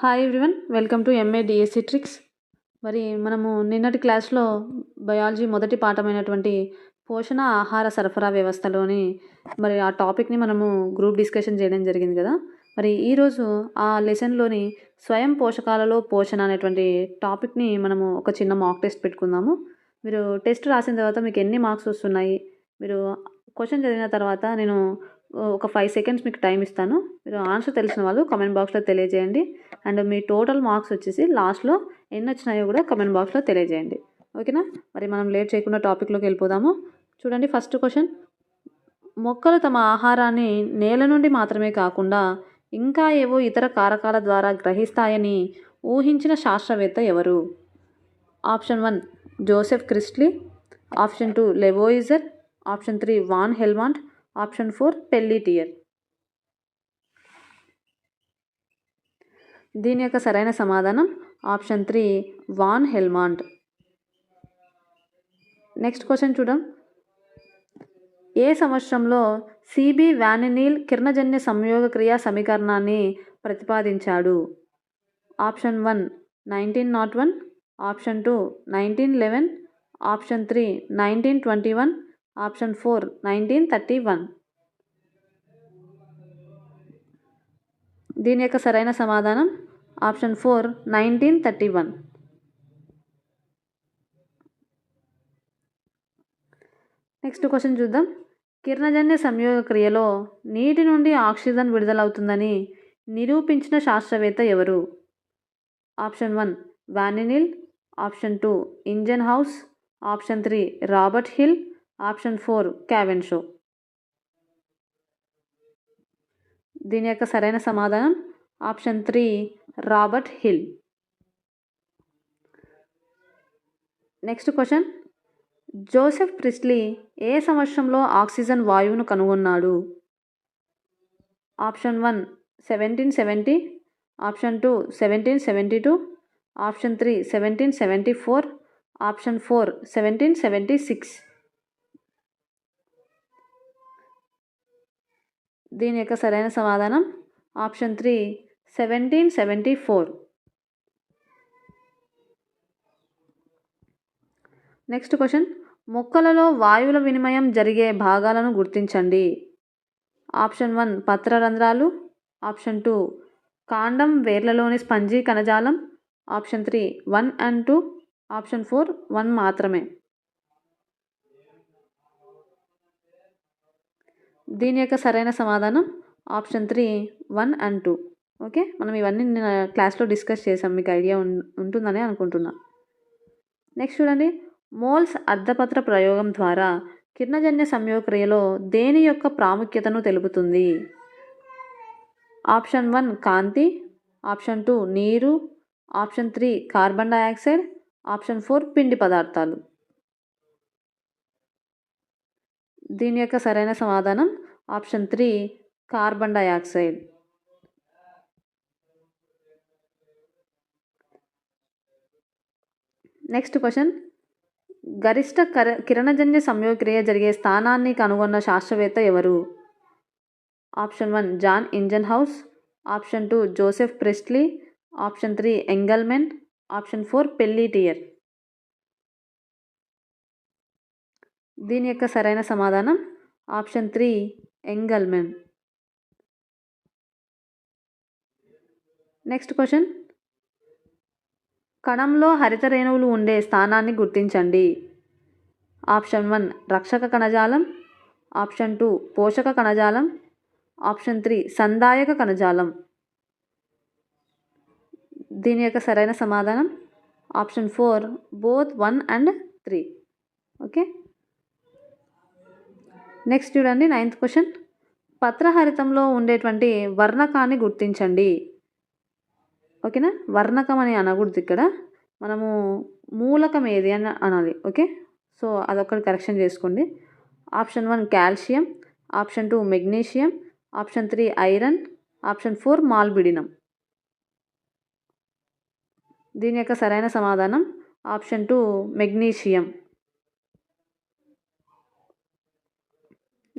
Hi everyone welcome to MA DSC tricks మరి మనము నిన్నటి క్లాస్లో బయాలజీ మొదటి పాఠమైనటువంటి పోషణ ఆహార సరఫరా వ్యవస్థలోని మరి ఆ టాపిక్ని మనము గ్రూప్ డిస్కషన్ చేయడం జరిగింది కదా. మరి ఈరోజు ఆ లెసన్లోని స్వయం పోషకాలలో పోషణ అనేటువంటి టాపిక్ని మనము ఒక చిన్న మాక్ టెస్ట్ పెట్టుకుందాము. మీరు టెస్ట్ రాసిన తర్వాత మీకు ఎన్ని మార్క్స్ వస్తున్నాయి? మీరు క్వశ్చన్ చదివిన తర్వాత నేను ఒక ఫైవ్ సెకండ్స్ మీకు టైం ఇస్తాను. మీరు ఆన్సర్ తెలిసిన వాళ్ళు కమెంట్ బాక్స్లో తెలియజేయండి. అండ్ మీ టోటల్ మార్క్స్ వచ్చేసి లాస్ట్లో ఎన్ని వచ్చినాయో కూడా కమెంట్ బాక్స్లో తెలియజేయండి. ఓకేనా మరి మనం లేట్ చేయకుండా టాపిక్లోకి వెళ్ళిపోదాము. చూడండి ఫస్ట్ క్వశ్చన్ మొక్కలు తమ ఆహారాన్ని నేల నుండి మాత్రమే కాకుండా ఇంకా ఏవో ఇతర కారకాల ద్వారా గ్రహిస్తాయని ఊహించిన శాస్త్రవేత్త ఎవరు? Option one Joseph Priestley option two Lavoisier option three van Helmont option four Pelletier దీని యొక్క సరైన సమాధానం option three van Helmont. Next question చూడం. ఏ సంవత్సరంలో సిబి వ్యానినీల్ కిరణజన్య సంయోగ క్రియా సమీకరణాన్ని ప్రతిపాదించాడు? Option one nineteen nought one option two nineteen eleven option three nineteen twenty one option four nineteen thirty one. దీని యొక్క సరైన సమాధానం? Option four nineteen thirty one. Next question చూద్దాం. కిరణజన్య సంయోగ క్రియలో నీటి నుండి ఆక్సిజన్ విడుదలవుతుందని నిరూపించిన శాస్త్రవేత్త ఎవరు? Option one van Niel. Option two Ingenhousz. Option three Robert Hill. Option four Cavendish. దీని యొక్క సరైన సమాధానం? Option three Robert Hill. Next question. Joseph Priestley ఏ సంవత్సరంలో ఆక్సిజన్ వాయువును కనుగొన్నాడు? Option one seventeen seventy. Option two seventeen seventy two. Option three seventeen seventy four. Option four seventeen seventy six. దీని యొక్క సరైన సమాధానం option three seventeen seventy four. Next question మొక్కలలో వాయువుల వినిమయం జరిగే భాగాలను గుర్తించండి. ఆప్షన్ వన్ పత్రరంధ్రాలు. ఆప్షన్ టూ కాండం వేర్లలోని స్పంజీ కణజాలం. Option three one and two. Option four one మాత్రమే. దీని యొక్క సరైన సమాధానం option three one and two. Okay? మనం ఇవన్నీ నేను క్లాస్లో డిస్కస్ చేసాం మీకు ఐడియా ఉంటుందని అనుకుంటున్నా. నెక్స్ట్ చూడండి. మోల్స్ అర్ధపత్ర ప్రయోగం ద్వారా కిరణజన్య సంయోక్రియలో దేని యొక్క ప్రాముఖ్యతను తెలుపుతుంది? ఆప్షన్ వన్ కాంతి. ఆప్షన్ టూ నీరు. Option three carbon dioxide option four పిండి పదార్థాలు. దీని యొక్క సరైన సమాధానం option three carbon dioxide. Next question. గరిష్ట కర కిరణజన్య సంయోగక్రియ జరిగే స్థానాన్ని కనుగొన్న శాస్త్రవేత్త ఎవరు? Option one John Ingenhousz option two Joseph Priestley. Option three Engelmann. Option four Pelletier దీని యొక్క సరైన సమాధానం option three Engelmann next question. కణంలో హరిత రేణువులు ఉండే స్థానాన్ని గుర్తించండి. ఆప్షన్ వన్ రక్షక కణజాలం. ఆప్షన్ టూ పోషక కణజాలం. ఆప్షన్ త్రీ సందాయక కణజాలం. దీని యొక్క సరైన సమాధానం option four both one and three. Okay? Next చూడండి నైన్త్ క్వశ్చన్ పత్రహరితంలో ఉండేటువంటి వర్ణకాన్ని గుర్తించండి. ఓకేనా? వర్ణకం అని అనకూడదు ఇక్కడ. మనము మూలకం ఏది అని అనాలి ఓకే? సో అదొకటి కరెక్షన్ చేసుకోండి. Option one calcium option two magnesium option three iron option four molybdenum దీని యొక్క సరైన సమాధానం. ఆప్షన్ టూ మెగ్నీషియం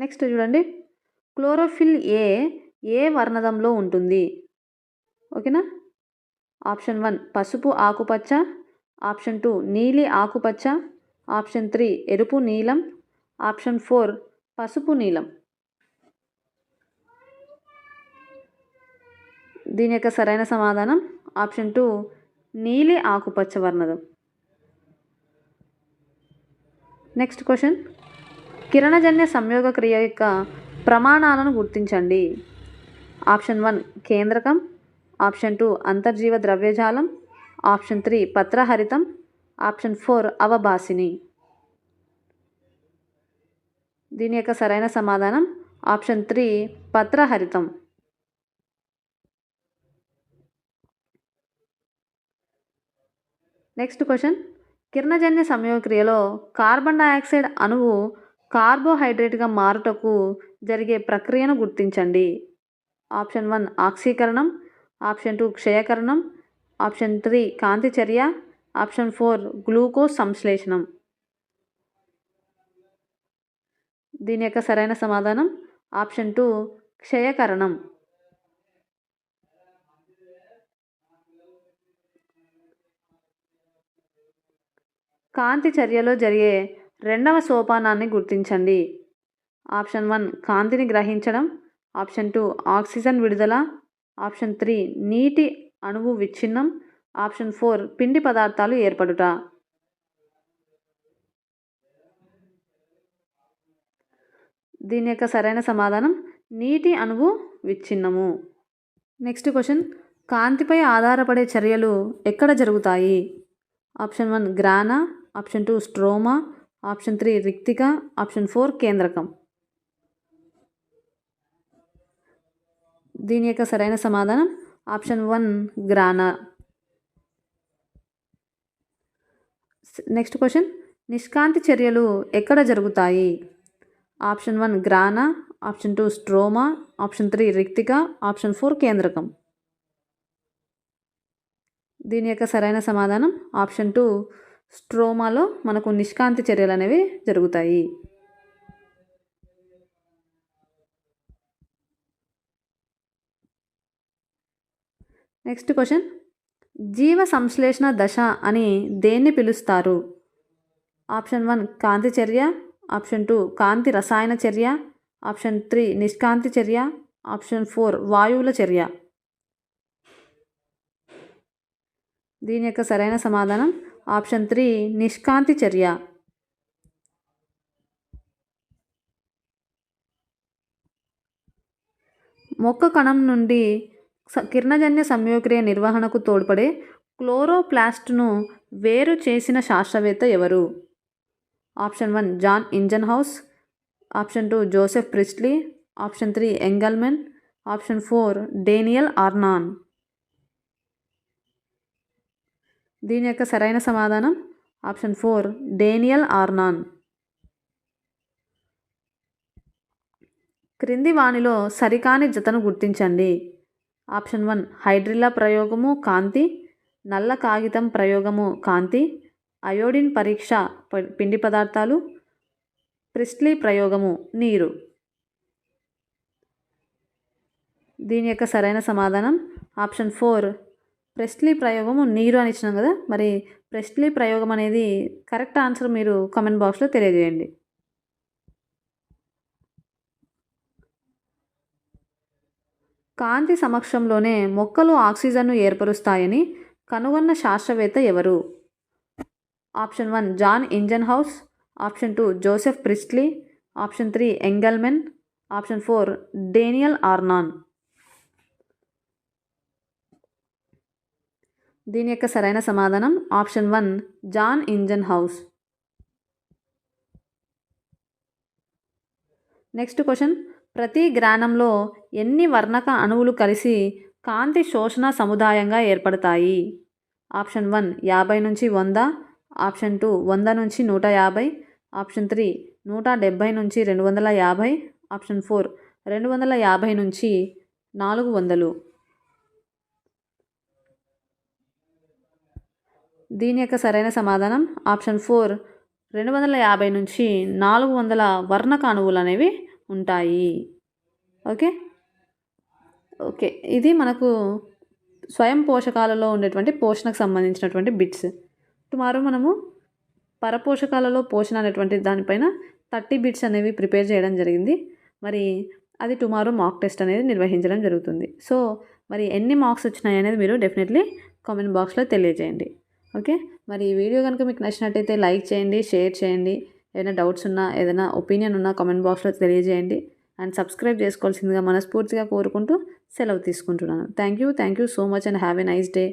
నెక్స్ట్ చూడండి. క్లోరోఫిల్ ఏ ఏ వర్ణదంలో ఉంటుంది? ఓకేనా? ఆప్షన్ వన్ పసుపు ఆకుపచ్చ. ఆప్షన్ టూ నీలి ఆకుపచ్చ. ఆప్షన్ త్రీ ఎరుపు నీలం. ఆప్షన్ ఫోర్ పసుపు నీలం. దీని యొక్క సరైన సమాధానం ఆప్షన్ టూ నీలి ఆకుపచ్చ వర్ణదం. Next question. కిరణజన్య సంయోగ క్రియ యొక్క ప్రమాణాలను గుర్తించండి. ఆప్షన్ వన్ కేంద్రకం. ఆప్షన్ టూ అంతర్జీవ ద్రవ్యజాలం. ఆప్షన్ త్రీ పత్రహరితం. ఆప్షన్ ఫోర్ అవభాసిని. దీని యొక్క సరైన సమాధానం ఆప్షన్ త్రీ పత్రహరితం. నెక్స్ట్ క్వశ్చన్ కిరణజన్య సంయోగక్రియలో కార్బన్ డయాక్సైడ్ అణువు కార్బోహైడ్రేట్గా మారుటకు జరిగే ప్రక్రియను గుర్తించండి. ఆప్షన్ వన్ ఆక్సీకరణం ఆప్షన్ టూ క్షయకరణం ఆప్షన్ త్రీ కాంతి చర్య ఆప్షన్ ఫోర్ గ్లూకోజ్ సంశ్లేషణం. దీని యొక్క సరైన సమాధానం ఆప్షన్ టూ క్షయకరణం. కాంతి చర్యలో జరిగే రెండవ సోపానాన్ని గుర్తించండి. ఆప్షన్ వన్ కాంతిని గ్రహించడం. ఆప్షన్ టూ ఆక్సిజన్ విడుదల. ఆప్షన్ త్రీ నీటి అణువు విచ్ఛిన్నం. ఆప్షన్ ఫోర్ పిండి పదార్థాలు ఏర్పడుట. దీని యొక్క సరైన సమాధానం నీటి అణువు విచ్ఛిన్నము. నెక్స్ట్ క్వశ్చన్ కాంతిపై ఆధారపడే చర్యలు ఎక్కడ జరుగుతాయి? Option one grana. Option two stroma. Option three రిక్తిక option four కేంద్రకం. దీని యొక్క సరైన సమాధానం option one grana. Next question నిష్కాంతి చర్యలు ఎక్కడ జరుగుతాయి? Option one grana option two stroma option three రిక్తిక option four కేంద్రకం. దీని యొక్క సరైన సమాధానం ఆప్షన్ టూ స్ట్రోమాలో మనకు నిష్కాంతి చర్యలు అనేవి జరుగుతాయి. Next question. జీవ సంశ్లేషణ దశ అని దేన్ని పిలుస్తారు? ఆప్షన్ వన్ కాంతి చర్య. ఆప్షన్ టూ కాంతి రసాయన చర్య. ఆప్షన్ త్రీ నిష్కాంతి చర్య. ఆప్షన్ ఫోర్ వాయువుల చర్య. దీని యొక్క సరైన సమాధానం ఆప్షన్ త్రీ నిష్కాంతి చర్య. మొక్క కణం నుండి కిరణజన్య సంయోక్రియ నిర్వహణకు తోడ్పడే క్లోరోప్లాస్ట్ను వేరు చేసిన శాస్త్రవేత్త ఎవరు? Option one Jan Ingenhousz option two Joseph Priestley. Option three Engelmann. Option four Daniel Arnon. దీని యొక్క సరైన సమాధానం ఆప్షన్ ఫోర్ డేనియల్ ఆర్నాన్. క్రింది వాణిలో సరికాని జతను గుర్తించండి. ఆప్షన్ వన్ హైడ్రిల్లా ప్రయోగము కాంతి. నల్ల కాగితం ప్రయోగము కాంతి. అయోడిన్ పరీక్ష పిండి పదార్థాలు. ప్రిస్ట్లీ ప్రయోగము నీరు. దీని యొక్క సరైన సమాధానం ఆప్షన్ ఫోర్ ప్రెస్లీ ప్రయోగము నీరు అని ఇచ్చినాం కదా మరి ప్రెస్లీ ప్రయోగం అనేది కరెక్ట్ ఆన్సర్ మీరు కామెంట్ బాక్స్లో తెలియజేయండి. కాంతి సమక్షంలోనే మొక్కలు ఆక్సిజన్ను ఏర్పరుస్తాయని కనుగొన్న శాస్త్రవేత్త ఎవరు? Option one Jan Ingenhousz option two Joseph Priestley. Option three Engelmann. Option four Daniel Arnon. దీని యొక్క సరైన సమాధానం option one Jan Ingenhousz. Next question ప్రతి గ్రానంలో ఎన్ని వర్ణక అణువులు కలిసి కాంతి శోషణ సముదాయంగా ఏర్పడతాయి? ఆప్షన్ వన్ యాభై నుంచి వంద. ఆప్షన్ టూ వంద నుంచి నూట యాభై. ఆప్షన్ త్రీ నూట డెబ్భై నుంచి రెండు వందల యాభై. ఆప్షన్ ఫోర్ రెండు వందల యాభై నుంచి నాలుగు వందలు. దీని యొక్క సరైన సమాధానం ఆప్షన్ ఫోర్. రెండు వందల యాభై నుంచి నాలుగు వందల వర్ణక అణువులు అనేవి ఉంటాయి. ఓకే? ఓకే. ఇది మనకు స్వయం పోషకాలలో ఉండేటువంటి పోషణకు సంబంధించినటువంటి బిట్స్. టుమారో మనము పరపోషకాలలో పోషణ అనేటువంటి దానిపైన థర్టీ బిట్స్ అనేవి ప్రిపేర్ చేయడం జరిగింది. మరి అది టుమారో మాక్ టెస్ట్ అనేది నిర్వహించడం జరుగుతుంది. సో మరి ఎన్ని మార్క్స్ వచ్చినాయి అనేది మీరు డెఫినెట్లీ కామెంట్ బాక్స్లో తెలియజేయండి. ఓకే? మరి ఈ వీడియో కనుక మీకు నచ్చినట్టయితే లైక్ చేయండి షేర్ చేయండి. ఏదైనా డౌట్స్ ఉన్నా ఏదైనా ఒపీనియన్ ఉన్నా కామెంట్ బాక్స్లో తెలియజేయండి. అండ్ సబ్స్క్రైబ్ చేసుకోవాల్సిందిగా మనస్ఫూర్తిగా కోరుకుంటూ సెలవు తీసుకుంటున్నాను. Thank you thank you so much and have a nice day.